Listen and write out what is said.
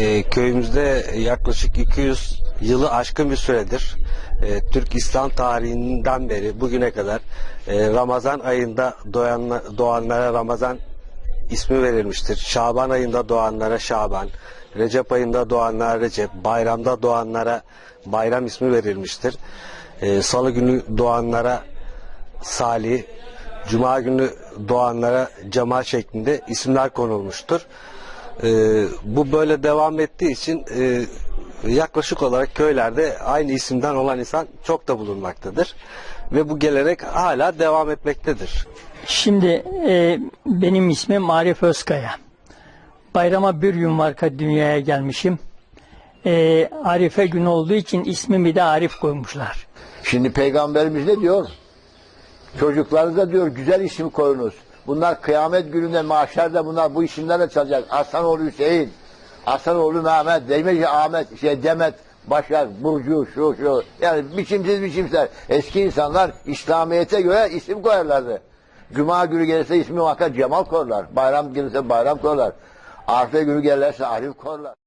e, köyümüzde yaklaşık 200 yılı aşkın bir süredir e, Türk İslam tarihinden beri bugüne kadar e, Ramazan ayında doğan, doğanlara Ramazan ismi verilmiştir. Şaban ayında doğanlara Şaban, Recep ayında doğanlara Recep, bayramda doğanlara bayram ismi verilmiştir. E, Salı günü doğanlara Salih, Cuma günü doğanlara Cemal şeklinde isimler konulmuştur. E, bu böyle devam ettiği için e, yaklaşık olarak köylerde aynı isimden olan insan çok da bulunmaktadır. Ve bu gelerek hala devam etmektedir. Şimdi e, benim ismim Arif Özkaya. Bayrama bir gün marka dünyaya gelmişim. E, Arife gün olduğu için ismimi de Arif koymuşlar. Şimdi peygamberimiz ne diyor? Çocuklarınıza diyor güzel isim koyunuz. Bunlar kıyamet gününde mahşerde bunlar bu isimlerle çalacak. Aslanoğlu Hüseyin, Aslanoğlu Mehmet, Demirci Ahmet, şey Demet, Başar, Burcu, şu şu. Yani biçimsiz biçimsel. Eski insanlar İslamiyet'e göre isim koyarlardı. Cuma günü gelirse ismi muhakkak Cemal koyarlar. Bayram gelirse bayram koyarlar. Arife günü gelirse Arif koyarlar.